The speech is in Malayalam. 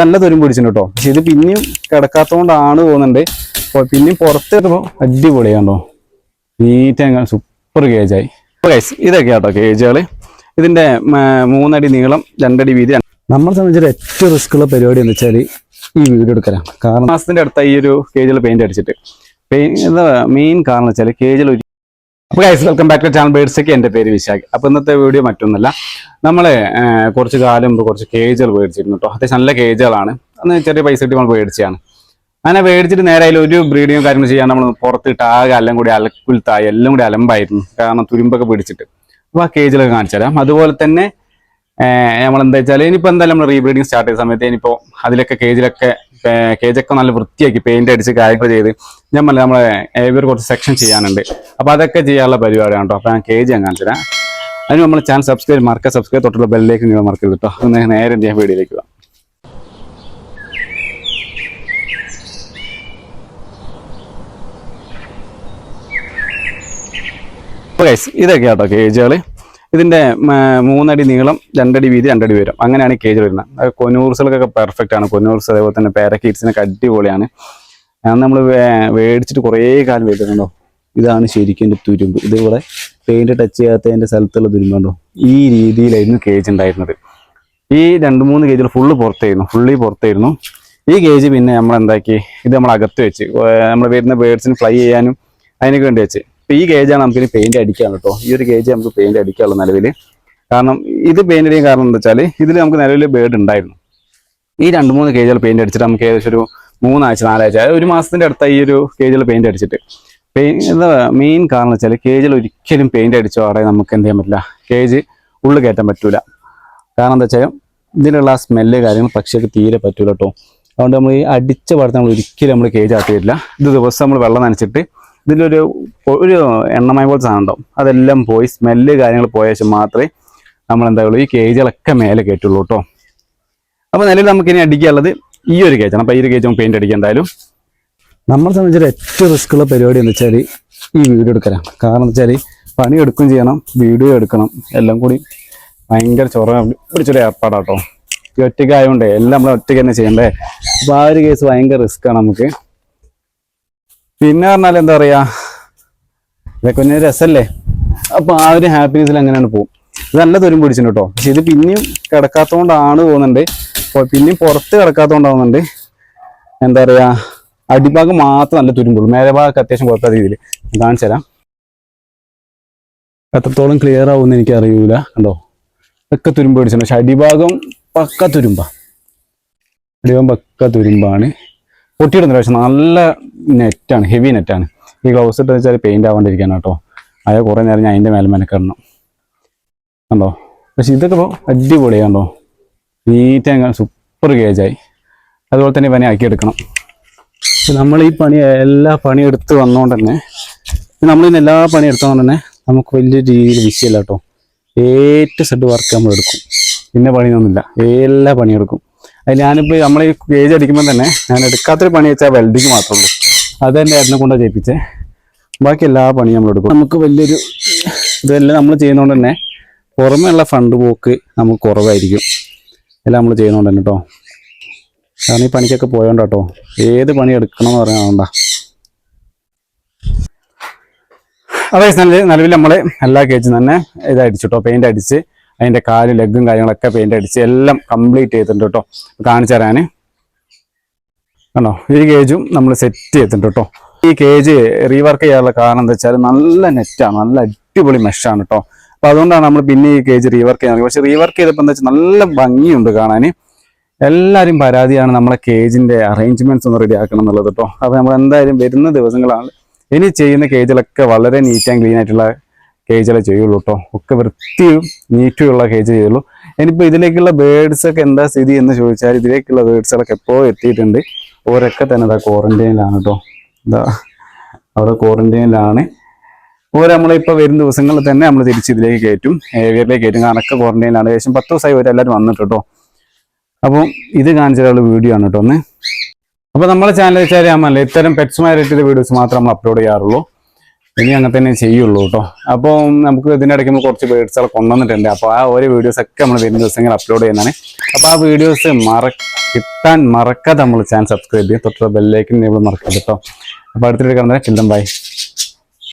നല്ല തൊരും പിടിച്ചിട്ടുണ്ട് കേട്ടോ പക്ഷെ ഇത് പിന്നെയും കിടക്കാത്തോണ്ടാണ് പോകുന്നുണ്ട് പിന്നെയും പുറത്ത് കിട്ടുമ്പോൾ അടിപൊളിയാണോ നീറ്റ് സൂപ്പർ കേജായി ഗൈസ് ഇതൊക്കെ കേട്ടോ കേജുകൾ ഇതിന്റെ മൂന്നടി നീളം രണ്ടടി വീതി. നമ്മളെ സംബന്ധിച്ചൊരു ഏറ്റവും റിസ്ക് ഉള്ള പരിപാടി എന്ന് വെച്ചാൽ ഈ വീഡിയോ എടുക്കലാണ്. കാരണം മാസത്തിന്റെ അടുത്ത ഈ ഒരു കേജിൽ പെയിന്റ് അടിച്ചിട്ട്. പെയിന്റ് മെയിൻ കാരണം വെച്ചാൽ കേജിൽ അപ്പോൾ guys welcome back to channel ബേഡ്സൊക്കെ എന്റെ പേര് വിശാഖ്. അപ്പോൾ ഇന്നത്തെ വീഡിയോ മറ്റൊന്നല്ല. നമ്മൾ കുറച്ച് കാലം മുമ്പ് കുറച്ച് കേജുകൾ മേടിച്ചിരുന്നു കേട്ടോ അത്യാവശ്യം നല്ല കേജുകളാണ് അന്ന് ചെറിയ പൈസ കിട്ടി നമ്മൾ മേടിച്ചതാണ്. അങ്ങനെ മേടിച്ചിട്ട് നേരെ ഒരു ബ്രീഡിങ്ങും കാര്യങ്ങളും ചെയ്യാൻ നമ്മൾ പുറത്തിട്ട് ആകെ എല്ലാം കൂടി അലക്കുൽത്തായി എല്ലാം കൂടി അലമ്പായിരുന്നു. കാരണം തുരുമ്പൊക്കെ പിടിച്ചിട്ട്. അപ്പോൾ ആ കേജിലൊക്കെ കാണിച്ചു തരാം. അതുപോലെ തന്നെ നമ്മൾ എന്താ വെച്ചാൽ ഇനിയിപ്പോൾ എന്തായാലും നമ്മൾ റീബ്രീഡിങ് സ്റ്റാർട്ട് ചെയ്ത സമയത്ത് ഇനിയിപ്പോൾ അതിലൊക്കെ കേജിലൊക്കെ കേജൊക്കെ നല്ല വൃത്തിയാക്കി പെയിന്റ് അടിച്ച് കാര്യങ്ങൾ ചെയ്ത് ഞാൻ പറഞ്ഞ നമ്മളെ ഏവിയർ കുറച്ച് സെക്ഷൻ ചെയ്യാനുണ്ട്. അപ്പോൾ അതൊക്കെ ചെയ്യാനുള്ള പരിപാടിയാണ് കേട്ടോ. അപ്പോൾ ഞാൻ കേജ് ഞാൻ കാണിച്ചു തരാം അതിന് നമ്മൾ ചാനൽ സബ്സ്ക്രൈബ് മറക്കുക സബ്സ്ക്രൈബ് തൊട്ടുള്ള ബെല്ലിലേക്ക് നിങ്ങൾ മറക്കരുത് കേട്ടോ. അത് നേരെ ഞാൻ വീഡിയോയിലേക്ക് പോകാം ഇതൊക്കെയാട്ടോ കേജുകൾ ഇതിന്റെ മൂന്നടി നീളം രണ്ടടി വീതി രണ്ടടി ഉയരം. അങ്ങനെയാണ് കേജ് വരുന്നത്. കൊനൂർസുകൾക്കൊക്കെ പെർഫെക്റ്റ് ആണ്. കൊനൂർസ് അതേപോലെ തന്നെ പാരക്കീറ്റ്സിനൊക്കെ അടിപൊളിയാണ്. അന്ന് നമ്മൾ മേടിച്ചിട്ട് കുറേ കാലം വരുന്നുണ്ടോ ഇതാണ് ശരിക്കും എന്റെ തുരുമ്പ്. ഇതിവിടെ പെയിന്റ് ടച്ച് ചെയ്യാത്തതിന്റെ സ്ഥലത്തുള്ള തുരുമ്പുണ്ടോ ഈ രീതിയിലായിരുന്നു കേജ് ഉണ്ടായിരുന്നത്. ഈ രണ്ട് മൂന്ന് കേജിൽ ഫുള്ള് പുറത്തായിരുന്നു. ഫുള്ളി പുറത്തായിരുന്നു. ഈ കേജ് പിന്നെ നമ്മൾ എന്താക്കി ഇത് നമ്മൾ അകത്ത് വെച്ച് നമ്മൾ വരുന്ന ബേഡ്സിന് ഫ്ലൈ ചെയ്യാനും അതിനൊക്കെ വേണ്ടി വെച്ച്. ഈ കേജാണ് നമുക്ക് ഇനി പെയിന്റ് അടിക്കാൻ കേട്ടോ. ഈ ഒരു ഗേജ് നമുക്ക് പെയിന്റ് അടിക്കാനുള്ള നിലവിൽ. കാരണം ഇത് പെയിന്റ് അടിക്കാൻ കാരണം എന്താ വെച്ചാൽ ഇതിൽ നമുക്ക് നിലവിൽ ബേഡ് ഉണ്ടായിരുന്നു. ഈ രണ്ട് മൂന്ന് കേജുകൾ പെയിന്റ് അടിച്ചിട്ട് നമുക്ക് ഏകദേശം ഒരു മൂന്നാഴ്ച നാലാഴ്ച ഒരു മാസത്തിന്റെ അടുത്ത ഈ ഒരു കേജിൽ പെയിന്റ് അടിച്ചിട്ട്. എന്താ മെയിൻ കാരണം വെച്ചാൽ കേജിൽ ഒരിക്കലും പെയിന്റ് അടിച്ചോ അവിടെ നമുക്ക് എന്ത് ചെയ്യാൻ പറ്റില്ല. കേജ് ഉള്ളിൽ കയറ്റാൻ പറ്റൂല. കാരണം എന്താ വെച്ചാൽ ഇതിലുള്ള ആ സ്മെല്ല് കാര്യങ്ങൾ പക്ഷിയൊക്കെ തീരെ പറ്റൂല കേട്ടോ. അതുകൊണ്ട് നമ്മൾ ഈ അടിച്ച പാടത്ത് നമ്മൾ ഒരിക്കലും നമ്മൾ കേജ് ആക്കിയിട്ടില്ല. ഇത് ദിവസം നമ്മൾ വെള്ളം നനച്ചിട്ട് ഇതിലൊരു ഒരു എണ്ണമയ പോലെ സാധനം ഉണ്ടാവും അതെല്ലാം പോയി സ്മെല്ല് കാര്യങ്ങൾ പോയ ശേഷം മാത്രമേ നമ്മൾ എന്താ ഈ കേജുകളൊക്കെ മേലെ കയറ്റുള്ളൂ കേട്ടോ അപ്പോൾ നിലവിൽ നമുക്ക് ഇനി അടിക്കാനുള്ളത് ഈ ഒരു കേജാണ് അപ്പോൾ ഈ ഒരു കേജ് നമുക്ക് പെയിന്റ് അടിക്കുക എന്തായാലും. നമ്മളെ സംബന്ധിച്ച് ഏറ്റവും റിസ്ക് ഉള്ള പരിപാടി എന്ന് വെച്ചാൽ ഈ വീഡിയോ എടുക്കലാണ്. കാരണം എന്ന് വെച്ചാൽ പണി എടുക്കുകയും ചെയ്യണം വീഡിയോ എടുക്കണം എല്ലാം കൂടി ഭയങ്കര ചൊറ പിടിച്ചൊരു ഏർപ്പാടാട്ടോ. ഈ ഒറ്റയ്ക്ക് ആയതുകൊണ്ടേ എല്ലാം നമ്മൾ ഒറ്റയ്ക്ക് തന്നെ ചെയ്യണ്ടേ? അപ്പോൾ ആ ഒരു കേസ് ഭയങ്കര റിസ്ക്കാണ് നമുക്ക്. പിന്നെ പറഞ്ഞാൽ എന്താ പറയാ ഇതൊക്കെ ഒന്നും രസമല്ലേ അപ്പൊ ആ ഒരു ഹാപ്പിനെസ്സിൽ അങ്ങനെയാണ് പോകും ഇത് നല്ല തുരുമ്പ് പിടിച്ചിട്ടുണ്ട് കേട്ടോ പക്ഷെ ഇത് പിന്നെയും കിടക്കാത്തോണ്ടാണ് പോകുന്നുണ്ട് പിന്നെയും പുറത്ത് കിടക്കാത്തോണ്ടാവുന്നുണ്ട്. എന്താ പറയാ അടിഭാഗം മാത്രം നല്ല തുരുമ്പുള്ളൂ മേലെ ഭാഗമൊക്കെ അത്യാവശ്യം കുഴപ്പമില്ല രീതിയിൽ. കാണിച്ചു തരാം. എത്രത്തോളം ക്ലിയർ ആവുമെന്ന് എനിക്ക് അറിയൂല. കണ്ടോ? ഒക്കെ തുരുമ്പ് പിടിച്ചിട്ടുണ്ട്. പക്ഷെ അടിഭാഗം പക്ക തുരുമ്പ. അടിഭാഗം പക്ക തുരുമ്പാണ്. പൊട്ടിയിടുന്നില്ല പക്ഷെ നല്ല നെറ്റാണ് ഹെവി നെറ്റാണ്. ഈ ഗ്ലൗസ് ഇട്ട് വെച്ചാൽ പെയിന്റ് ആവാണ്ടിരിക്കാൻ കേട്ടോ അതായത് കുറേ നേരം ഞാൻ അതിന്റെ മേലെ മെനക്കിടണം. കണ്ടോ? പക്ഷെ ഇതൊക്കെ ഇപ്പോൾ അടിപൊളിയാണ്ടോ നീറ്റ് സൂപ്പർ ഗേജായി അതുപോലെ തന്നെ പനി ആക്കിയെടുക്കണം എടുക്കണം. നമ്മൾ ഈ പണി എല്ലാ പണി എടുത്ത് വന്നുകൊണ്ട് തന്നെ നമ്മൾ ഇന്ന് എല്ലാ പണി എടുത്തുകൊണ്ട് തന്നെ നമുക്ക് വലിയ രീതിയിൽ വിഷയമില്ല കേട്ടോ ഏറ്റവും സെഡ് വർക്ക് നമ്മൾ എടുക്കും. പിന്നെ പണിയൊന്നുമില്ല. എല്ലാ പണിയെടുക്കും അത് ഞാനിപ്പോൾ നമ്മൾ ഈ ഗേജ് അടിക്കുമ്പോൾ തന്നെ ഞാൻ എടുക്കാത്തൊരു പണി വെച്ചാൽ വെൽഡിങ് മാത്രമേ ഉള്ളൂ. അത് തന്നെ ഏട്ടനെ കൊണ്ടാണ് ചെയ്യിപ്പിച്ചേ. ബാക്കി എല്ലാ പണിയും നമ്മൾ എടുക്കും. നമുക്ക് വലിയൊരു ഇതെല്ലാം നമ്മൾ ചെയ്യുന്നതുകൊണ്ട് തന്നെ പുറമെയുള്ള ഫണ്ട് പോക്ക് നമുക്ക് കുറവായിരിക്കും. എല്ലാം നമ്മൾ ചെയ്യുന്നതുകൊണ്ട് തന്നെ കേട്ടോ കാരണം ഈ പണിക്കൊക്കെ പോയോണ്ട് കേട്ടോ ഏത് പണി എടുക്കണം എന്ന് പറയാനുണ്ടാ അതെ നിലവിൽ നമ്മൾ എല്ലാ കേച്ചും തന്നെ ഇത് അടിച്ചു കേട്ടോ പെയിന്റ് അടിച്ച് അതിന്റെ കാൽ ലെഗും കാര്യങ്ങളൊക്കെ പെയിന്റ് അടിച്ച് എല്ലാം കംപ്ലീറ്റ് ചെയ്തിട്ടുണ്ട് കേട്ടോ കാണിച്ചു തരാന്. കണ്ടോ? ഈ കേജും നമ്മൾ സെറ്റ് ചെയ്തിട്ടുണ്ട് കേട്ടോ. ഈ കേജ് റീവർക്ക് ചെയ്യാനുള്ള കാരണം എന്താ വെച്ചാൽ നല്ല നെറ്റാണ് നല്ല അടിപൊളി മെഷാണ് കേട്ടോ. അപ്പൊ അതുകൊണ്ടാണ് നമ്മൾ പിന്നെ ഈ കേജ് റീവർക്ക് ചെയ്യാൻ പക്ഷെ റീവർക്ക് ചെയ്തപ്പോൾ എന്താ വെച്ചാൽ നല്ല ഭംഗിയുണ്ട് കാണാൻ എല്ലാവരും പരാതിയാണ് നമ്മളെ കേജിന്റെ അറേഞ്ച്മെന്റ്സ് ഒന്ന് റെഡി ആക്കണം എന്നുള്ളത് കേട്ടോ. അപ്പൊ നമ്മൾ എന്തായാലും വരുന്ന ദിവസങ്ങളാണ് ഇനി ചെയ്യുന്ന കേജിലൊക്കെ വളരെ നീറ്റ് ആൻഡ് ക്ലീൻ ആയിട്ടുള്ള കേജുകളെ ചെയ്യുള്ളൂ കേട്ടോ. ഒക്കെ വൃത്തിയും നീറ്റുമുള്ള കേജ് ചെയ്യുള്ളൂ. ഇനിയിപ്പോൾ ഇതിലേക്കുള്ള ബേഡ്സ് ഒക്കെ എന്താ സ്ഥിതി എന്ന് ചോദിച്ചാൽ ഇതിലേക്കുള്ള ബേഡ്സുകളൊക്കെ എപ്പോൾ എത്തിയിട്ടുണ്ട്? ഓരൊക്കെ തന്നെ ഇതാ ക്വാറന്റൈനിലാണ് കേട്ടോ ഇതാ അവിടെ ക്വാറന്റൈനിലാണ് ഓരോ നമ്മളിപ്പോൾ വരുന്ന ദിവസങ്ങളിൽ തന്നെ നമ്മൾ തിരിച്ച് ഇതിലേക്ക് കയറ്റും. ഏവിയറിലേക്ക് കയറ്റും. കണക്ക് ക്വാറന്റൈനിലാണ് ഏകദേശം പത്ത് ദിവസമായി ഒരു എല്ലാവരും വന്നിട്ട് കേട്ടോ അപ്പം ഇത് കാണിച്ചിട്ടുള്ള വീഡിയോ ആണ് കേട്ടോ ഒന്ന്. അപ്പോൾ നമ്മളെ ചാനൽ വെച്ചാൽ ഞാൻ ഇത്തരം പെറ്റ്സുമായി റിലേറ്റഡ് വീഡിയോസ് മാത്രം നമ്മൾ അപ്ലോഡ് ചെയ്യാറുള്ളൂ. ഇനി അങ്ങനെ തന്നെ ചെയ്യുള്ളൂ കേട്ടോ അപ്പോൾ നമുക്ക് ഇതിന്റെ ഇടയ്ക്ക് നമ്മൾ കുറച്ച് ബേഡ്സുകൾ കൊണ്ടുവന്നിട്ടുണ്ട്. അപ്പോൾ ആ ഓരോ വീഡിയോസൊക്കെ നമ്മൾ വരുന്ന ദിവസങ്ങൾ അപ്ലോഡ് ചെയ്യുന്നതാണ്. അപ്പോൾ ആ വീഡിയോസ് മറ കിട്ടാൻ മറക്കാതെ നമ്മൾ ചാനൽ സബ്സ്ക്രൈബ് ചെയ്യും തൊട്ടുള്ള ബെല്ലിലേക്ക് നമ്മൾ മറക്കരുത് കേട്ടോ അപ്പോൾ അടുത്തിട്ട് കാണുന്നത് ചിന്തം ബൈ